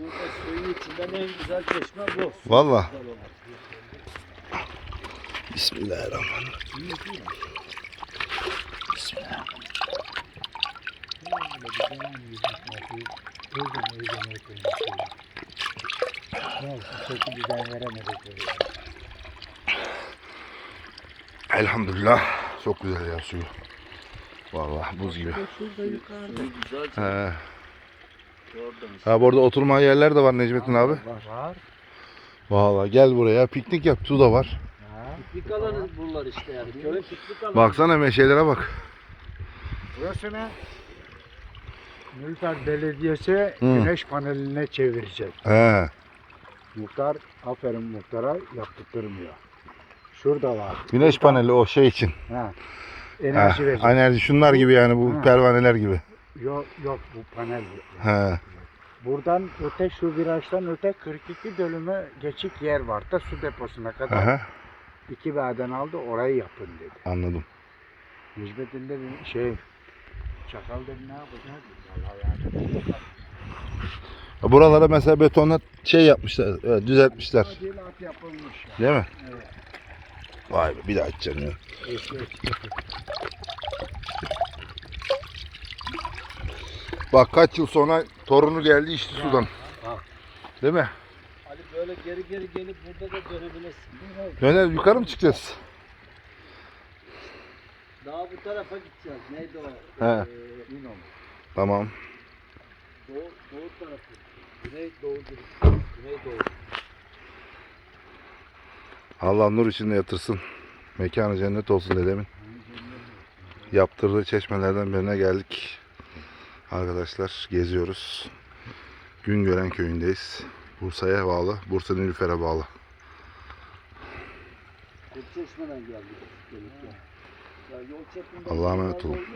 Burada suyun içinden en güzel çeşme bu. Valla. Bismillahirrahmanirrahim. Bismillah. Çeki düzen veremedik buraya. Elhamdülillah. Çok güzel ya suyu. Vallahi buz gibi. Şurada yukarıda. Suyu güzel. He. Oradan. Ha bu arada oturma yerler de var Necmettin abi. Var. Vallahi gel buraya piknik yap. Su da var. Ha. Piknik alanı bunlar işte yani. Köyün piknik alanı. Baksana meşelere bak. Burası ne? Nülfer Belediyesi Hı. güneş paneline çevirecek. He. Muhtar, aferin muhtara yaptırtmıyor. Şurada var. Güneş paneli o şey için. Ha. Ha, Enerji verecek. enerji şunlar gibi yani bu pervaneler gibi. Yok yok bu panel. He. Buradan öte şu virajdan öte 42 dönümü geçik yer var da su deposuna kadar. Aha, iki B'den aldı orayı yapın dedi. anladım. Necmettin de bir şey çakal dedi ne yapacağız? Vallahi yani. Buralara mesela betonla şey yapmışlar, evet, düzeltmişler. Tadilat yapılmış. ya. Değil mi? Evet. Vay be bir daha açacaksın ya. Eski eski. Bak kaç yıl sonra torunu geldi içti sudan. Değil mi? Ali böyle geri geri gelip burada da dönebilirsin. Döner yukarı mı çıkacağız? Daha bu tarafa gideceğiz. Neydi o? He. Ee. Tamam. Doğu, doğu tarafı. Güney doğu. Güney doğu. Allah nur içinde yatırsın. Mekanı cennet olsun dedemin. Yaptırdığı çeşmelerden birine geldik. Arkadaşlar geziyoruz. Güngören köyündeyiz. Bursa'ya bağlı. Bursa Nilüfer'e bağlı. Allah'a emanet olun.